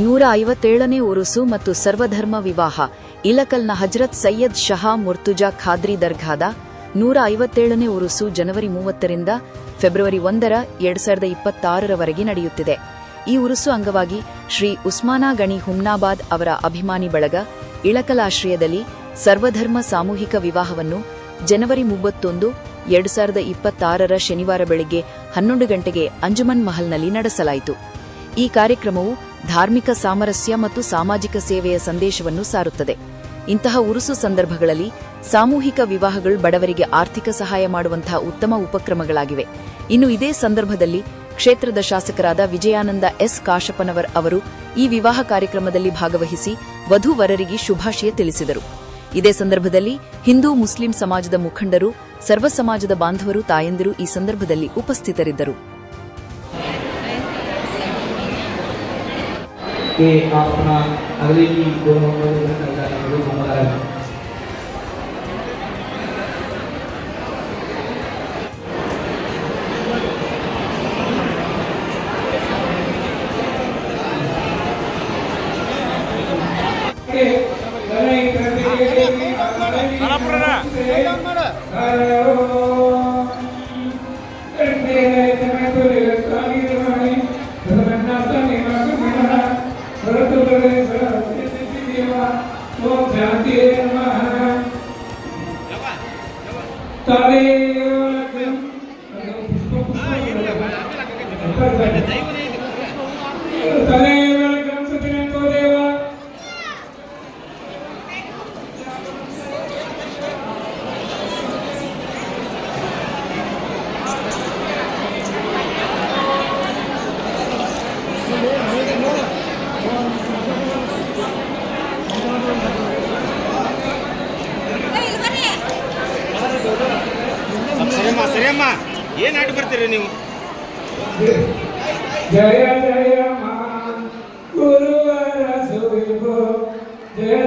ನೂರ ಐವತ್ತೇಳನೇ ಉರುಸು ಮತ್ತು ಸರ್ವಧರ್ಮ ವಿವಾಹ. ಇಲಕಲ್ನ ಹಜರತ್ ಸೈಯದ್ ಶಹಾ ಮುರ್ತುಜಾ ಖಾದ್ರಿ ದರ್ಗಾದ ನೂರ ಐವತ್ತೇಳನೇ ಉರುಸು ಜನವರಿ ಮೂವತ್ತರಿಂದ ಫೆಬ್ರವರಿ ಒಂದರ ಎರಡ್ ಸಾವಿರದ ಇಪ್ಪತ್ತಾರರವರೆಗೆ ನಡೆಯುತ್ತಿದೆ. ಈ ಉರುಸು ಅಂಗವಾಗಿ ಶ್ರೀ ಉಸ್ಮಾನಾ ಗಣಿ ಹುಮ್ನಾಬಾದ್ ಅವರ ಅಭಿಮಾನಿ ಬಳಗ ಇಳಕಲಾಶ್ರಯದಲ್ಲಿ ಸರ್ವಧರ್ಮ ಸಾಮೂಹಿಕ ವಿವಾಹವನ್ನು ಜನವರಿ ಮೂವತ್ತೊಂದು ಎರಡು ಸಾವಿರದ ಇಪ್ಪತ್ತಾರರ ಶನಿವಾರ ಬೆಳಗ್ಗೆ ಹನ್ನೊಂದು ಗಂಟೆಗೆ ಅಂಜುಮನ್ ಮಹಲ್ನಲ್ಲಿ ನಡೆಸಲಾಯಿತು. ಈ ಕಾರ್ಯಕ್ರಮವು ಧಾರ್ಮಿಕ ಸಾಮರಸ್ಯ ಮತ್ತು ಸಾಮಾಜಿಕ ಸೇವೆಯ ಸಂದೇಶವನ್ನು ಸಾರುತ್ತದೆ. ಇಂತಹ ಉರುಸು ಸಂದರ್ಭಗಳಲ್ಲಿ ಸಾಮೂಹಿಕ ವಿವಾಹಗಳು ಬಡವರಿಗೆ ಆರ್ಥಿಕ ಸಹಾಯ ಮಾಡುವಂತಹ ಉತ್ತಮ ಉಪಕ್ರಮಗಳಾಗಿವೆ. ಇನ್ನು ಇದೇ ಸಂದರ್ಭದಲ್ಲಿ ಕ್ಷೇತ್ರದ ಶಾಸಕರಾದ ವಿಜಯಾನಂದ ಎಸ್. ಕಾಶಪ್ಪನವರ್ ಅವರು ಈ ವಿವಾಹ ಕಾರ್ಯಕ್ರಮದಲ್ಲಿ ಭಾಗವಹಿಸಿ ವಧುವರರಿಗೆ ಶುಭಾಶಯ ತಿಳಿಸಿದರು. ಇದೇ ಸಂದರ್ಭದಲ್ಲಿ ಹಿಂದೂ ಮುಸ್ಲಿಂ ಸಮಾಜದ ಮುಖಂಡರು, ಸರ್ವ ಸಮಾಜದ ಬಾಂಧವರು, ತಾಯಂದಿರು ಈ ಸಂದರ್ಭದಲ್ಲಿ ಉಪಸ್ಥಿತರಿದ್ದರು. ਕਿ ਆਪਣਾ ਅਗਲੇ ਦੀ ਦੋਨੋਂ ਨੂੰ ਕਰਦਾ ਹੈ Guru Maharaj Kalau pernah, kalau pernah. ఓం శాంతి తదేవ పుష్ప పుష్ప ಸರಿಯಮ್ಮ ಏನ್ ಆಟ ಬರ್ತೀರಿ ನೀವು? ಜಯ ಜಯ ಗುರುವರ ಸುವಿಭೋ ಜಯ